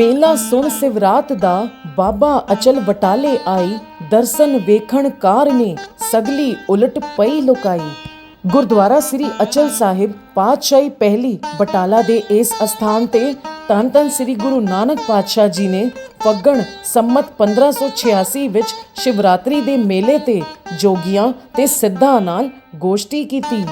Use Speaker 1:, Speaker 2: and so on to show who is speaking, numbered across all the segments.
Speaker 1: ਮੇਲਾ ਸੁਣ ਸਿਵਰਾਤ ਦਾ ਬਾਬਾ ਅਚਲ ਬਟਾਲੇ ਆਈ, ਦਰਸ਼ਨ ਵੇਖਣ ਕਾਰ ਨੇ ਸਗਲੀ ਉਲਟ ਪਈ ਲੁਕਾਈ। ਗੁਰਦੁਆਰਾ ਸ੍ਰੀ ਅਚਲ ਸਾਹਿਬ ਪਾਤਸ਼ਾਹੀ ਪਹਿਲੀ ਬਟਾਲਾ ਦੇ ਇਸ ਅਸਥਾਨ ਤੇ ਧੰਨ ਧੰਨ ਸ੍ਰੀ ਗੁਰੂ ਨਾਨਕ ਪਾਤਸ਼ਾਹ ਜੀ ਨੇ ਫੱਗਣ ਸੰਮਤ 1586 ਵਿੱਚ ਸ਼ਿਵਰਾਤਰੀ ਦੇ ਮੇਲੇ ਤੇ ਜੋਗੀਆਂ ਤੇ ਸਿੱਧਾਂ ਨਾਲ ਗੋਸ਼ਟੀ ਕੀਤੀ।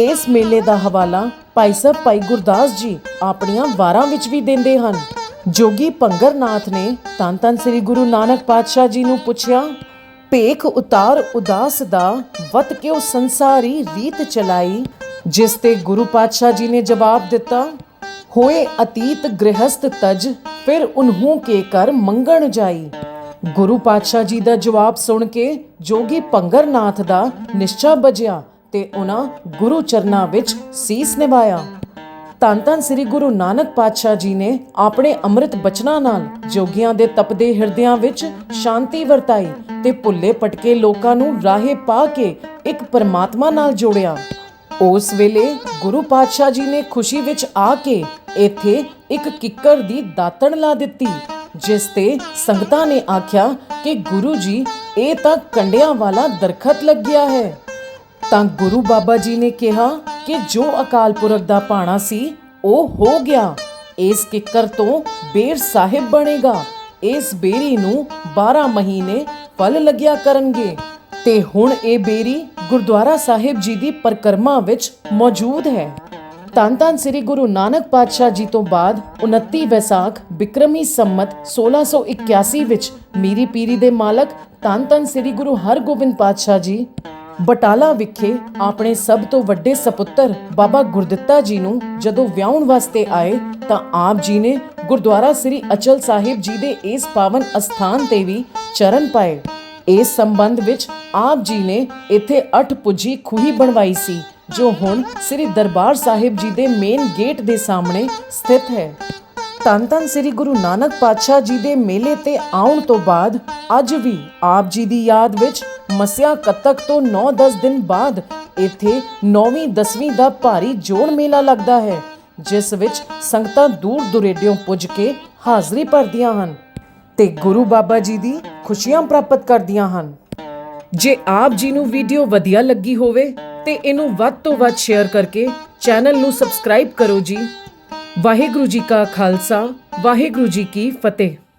Speaker 1: ਇਸ ਮੇਲੇ ਦਾ ਹਵਾਲਾ ਭਾਈ ਸਾਹਿਬ ਭਾਈ ਗੁਰਦਾਸ ਜੀ ਆਪਣੀਆਂ ਵਾਰਾਂ ਵਿੱਚ ਵੀ ਦਿੰਦੇ ਹਨ। ਜੋਗੀ ਪੰਗਰਨਾਥ ਨੇ ਧੰਨ ਧੰਨ ਸ੍ਰੀ ਗੁਰੂ ਨਾਨਕ ਪਾਤਸ਼ਾਹ ਜੀ ਨੂੰ ਪੁੱਛਿਆ, ਭੇਖ ਉਤਾਰ ਉਦਾਸ ਦਾ, ਵਤ ਕਿਉ ਸੰਸਾਰੀ ਰੀਤ ਚਲਾਈ? ਜਿਸ ਤੇ ਗੁਰੂ ਪਾਤਸ਼ਾਹ ਜੀ ਨੇ ਜਵਾਬ ਦਿੱਤਾ, ਹੋਏ ਅਤੀਤ ਗ੍ਰਹਸਥ ਤਜ, ਫਿਰ ਉਨਹੂ ਕੇ ਕਰ ਮੰਗਣ ਜਾਈ? ਗੁਰੂ ਪਾਤਸ਼ਾਹ ਜੀ ਦਾ ਜਵਾਬ ਸੁਣ ਕੇ ਜੋਗੀ ਪੰਗਰਨਾਥ ਦਾ ਨਿਸ਼ਚਾ ਬਜਿਆ ਤੇ ਉਹਨਾਂ ਗੁਰੂ ਚਰਨਾਂ ਵਿੱਚ ਸੀਸ ਨਿਵਾਇਆ। ਧੰਨ ਧੰਨ ਸ੍ਰੀ ਗੁਰੂ ਨਾਨਕ ਪਾਤਸ਼ਾਹ ਜੀ ਨੇ ਆਪਣੇ ਅੰਮ੍ਰਿਤ ਬਚਨਾਂ ਨਾਲ ਜੋਗੀਆਂ ਦੇ ਤਪਦੇ ਹਿਰਦਿਆਂ ਵਿੱਚ ਸ਼ਾਂਤੀ ਵਰਤਾਈ ਤੇ ਭੁੱਲੇ ਪਟਕੇ ਲੋਕਾਂ ਨੂੰ ਰਾਹੇ ਪਾ ਕੇ ਇੱਕ ਪਰਮਾਤਮਾ ਨਾਲ ਜੋੜਿਆ। ਉਸ ਵੇਲੇ ਗੁਰੂ ਪਾਤਸ਼ਾਹ ਜੀ ਨੇ ਖੁਸ਼ੀ ਵਿੱਚ ਆ ਕੇ ਇੱਥੇ ਇੱਕ ਕਿੱਕਰ ਦੀ ਦਾਤਣ ਲਾ ਦਿੱਤੀ, ਜਿਸ ਤੇ ਸੰਗਤਾਂ ਨੇ ਆਖਿਆ ਕਿ ਗੁਰੂ ਜੀ, ਇਹ ਤਾਂ ਕੰਡਿਆਂ ਵਾਲਾ ਦਰਖਤ ਲੱਗਿਆ ਹੈ। ਤਾਂ ਗੁਰੂ ਬਾਬਾ ਜੀ ਨੇ ਕਿਹਾ ਕਿ ਜੋ ਅਕਾਲ ਪੁਰਖ ਦਾ ਪਾਣਾ ਸੀ, ਉਹ ਹੋ ਗਿਆ। ਇਸ ਕਿੱਕਰ ਤੋਂ ਬੇਰ ਸਾਹਿਬ ਬਣੇਗਾ। ਇਸ ਬੇਰੀ ਨੂੰ 12 ਮਹੀਨੇ ਫਲ ਲੱਗਿਆ ਕਰਨਗੇ। ਤੇ ਹੁਣ ਇਹ ਬੇਰੀ ਗੁਰਦੁਆਰਾ ਸਾਹਿਬ ਜੀ ਦੀ ਪਰਕਰਮਾ ਵਿੱਚ ਮੌਜੂਦ ਹੈ। ਧੰਨ ਧੰਨ ਸ੍ਰੀ ਗੁਰੂ ਨਾਨਕ ਪਾਤਸ਼ਾਹ ਜੀ ਤੋਂ ਬਾਅਦ 29 ਵੈਸਾਖ ਬਿਕਰਮੀ ਸੰਮਤ 1681 ਵਿੱਚ ਮੀਰੀ ਪੀਰੀ ਦੇ ਮਾਲਕ ਧੰਨ ਧੰਨ ਸ੍ਰੀ ਗੁਰੂ ਹਰਗੋਬਿੰਦ ਪਾਤਸ਼ਾਹ ਜੀ ਬਟਾਲਾ ਵਿਖੇ ਆਪਣੇ ਸਭ ਤੋਂ ਵੱਡੇ ਸਪੁੱਤਰ ਬਾਬਾ ਗੁਰਦਿੱਤਾ ਜੀ ਨੂੰ ਜਦੋਂ ਵਿਆਹਣ ਵਾਸਤੇ ਆਏ ਤਾਂ ਆਪ ਜੀ ਨੇ ਗੁਰਦੁਆਰਾ ਸ੍ਰੀ ਅਚਲ ਸਾਹਿਬ ਜੀ ਦੇ ਇਸ ਪਾਵਨ ਅਸਥਾਨ ਤੇ ਵੀ ਚਰਨ ਪਾਏ। ਇਸ ਸੰਬੰਧ ਵਿੱਚ ਆਪ ਜੀ ਨੇ ਇੱਥੇ ਅੱਠ ਪੁੱਜੀ ਖੂਹੀ ਬਣਵਾਈ ਸੀ, ਜੋ ਹੁਣ ਸ੍ਰੀ ਦਰਬਾਰ ਸਾਹਿਬ ਜੀ ਦੇ ਮੇਨ ਗੇਟ ਦੇ ਸਾਹਮਣੇ ਸਥਿਤ ਹੈ। ਧੰਨ ਧੰਨ ਸ੍ਰੀ ਗੁਰੂ ਨਾਨਕ ਪਾਤਸ਼ਾਹ ਜੀ ਦੇ ਮੇਲੇ ਤੇ ਆਉਣ ਤੋਂ ਬਾਅਦ ਅੱਜ ਵੀ ਆਪ ਜੀ ਦੀ ਯਾਦ ਵਿੱਚ ਮਸਿਆ ਕੱਤਕ ਤੋਂ 9-10 ਦਿਨ ਬਾਅਦ ਇੱਥੇ 9ਵੀਂ 10ਵੀਂ ਦਾ ਭਾਰੀ ਜੋੜ ਮੇਲਾ ਲੱਗਦਾ ਹੈ, ਜਿਸ ਵਿੱਚ ਸੰਗਤਾਂ ਦੂਰ ਦੁਰੇਡਿਓਂ ਪੁੱਜ ਕੇ ਹਾਜ਼ਰੀ ਭਰਦੀਆਂ ਹਨ ਤੇ ਗੁਰੂ ਬਾਬਾ ਜੀ ਦੀ ਖੁਸ਼ੀਆਂ ਪ੍ਰਾਪਤ ਕਰਦੀਆਂ ਹਨ। ਜੇ ਆਪ ਜੀ ਨੂੰ ਵੀਡੀਓ ਵਧੀਆ ਲੱਗੀ ਹੋਵੇ ਤੇ ਇਹਨੂੰ ਵੱਧ ਤੋਂ ਵੱਧ ਸ਼ੇਅਰ ਕਰਕੇ ਚੈਨਲ ਨੂੰ ਸਬਸਕ੍ਰਾਈਬ ਕਰੋ ਜੀ। ਵਾਹਿਗੁਰੂ ਜੀ ਕਾ ਖਾਲਸਾ, ਵਾਹਿਗੁਰੂ ਜੀ ਕੀ ਫਤਿਹ।